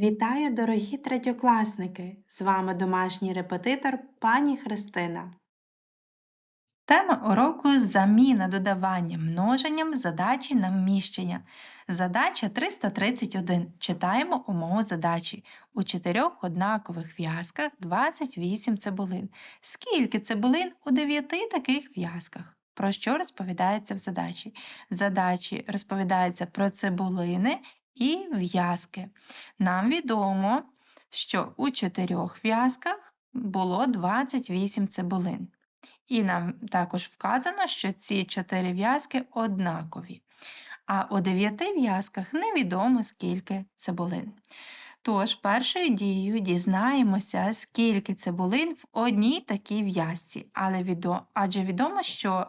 Вітаю, дорогі третьокласники! З вами домашній репетитор пані Христина. Тема уроку заміна додавання множенням задачі на вміщення. Задача 331. Читаємо умову задачі. У чотирьох однакових в'язках 28 цибулин. Скільки цибулин у дев'яти таких в'язках? Про що розповідається в задачі? В задачі розповідається про цибулини і в'язки. Нам відомо, що у чотирьох в'язках було 28 цибулин. І нам також вказано, що ці чотири в'язки однакові. А у дев'яти в'язках невідомо, скільки цибулин. Тож, першою дією дізнаємося, скільки цибулин в одній такій в'язці, але відомо, адже відомо, що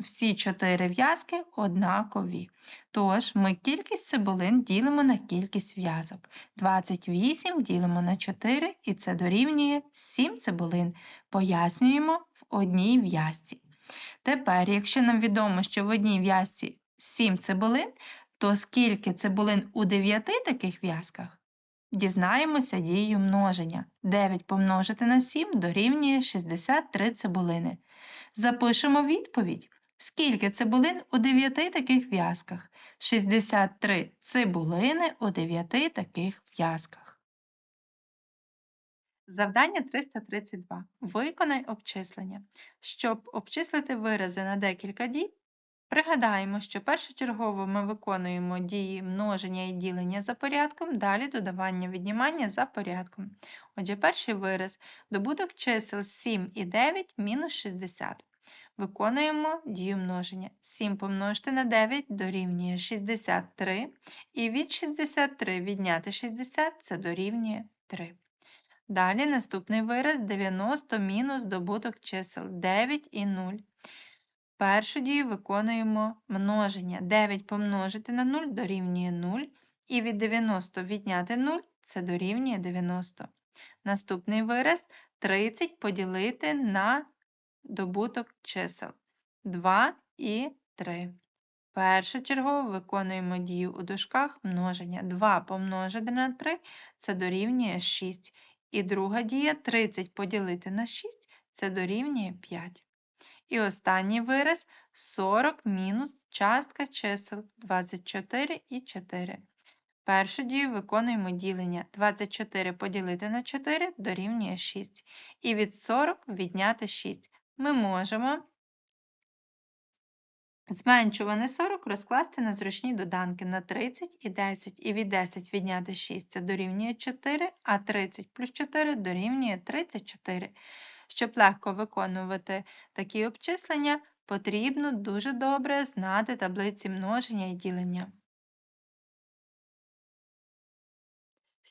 всі чотири в'язки однакові. Тож ми кількість цибулин ділимо на кількість в'язок. 28 ділимо на 4 і це дорівнює 7 цибулин. Пояснюємо в одній в'язці. Тепер, якщо нам відомо, що в одній в'язці 7 цибулин, то скільки цибулин у 9 таких в'язках? Дізнаємося дією множення. 9 помножити на 7 дорівнює 63 цибулини. Запишемо відповідь. Скільки цибулин у 9 таких в'язках? 63 цибулини у 9 таких в'язках. Завдання 332. Виконай обчислення. Щоб обчислити вирази на декілька дій, пригадаємо, що першочергово ми виконуємо дії множення і ділення за порядком, далі додавання віднімання за порядком. Отже, перший вираз – добуток чисел 7 і 9 мінус 60. Виконуємо дію множення. 7 помножити на 9 дорівнює 63, і від 63 відняти 60 це дорівнює 3. Далі наступний вираз 90 мінус добуток чисел 9 і 0. Першу дію виконуємо множення. 9 помножити на 0 дорівнює 0, і від 90 відняти 0 це дорівнює 90. Наступний вираз 30 поділити на добуток чисел 2 і 3. Першочергово виконуємо дію у дужках множення. 2 помножити на 3 це дорівнює 6. І друга дія 30 поділити на 6 це дорівнює 5. І останній вираз 40 мінус частка чисел 24 і 4. Першу дію виконуємо ділення. 24 поділити на 4 дорівнює 6. І від 40 відняти 6 ми можемо зменшуване 40 розкласти на зручні доданки на 30 і 10, і від 10 відняти 6 це дорівнює 4, а 30 плюс 4 дорівнює 34. Щоб легко виконувати такі обчислення, потрібно дуже добре знати таблиці множення і ділення.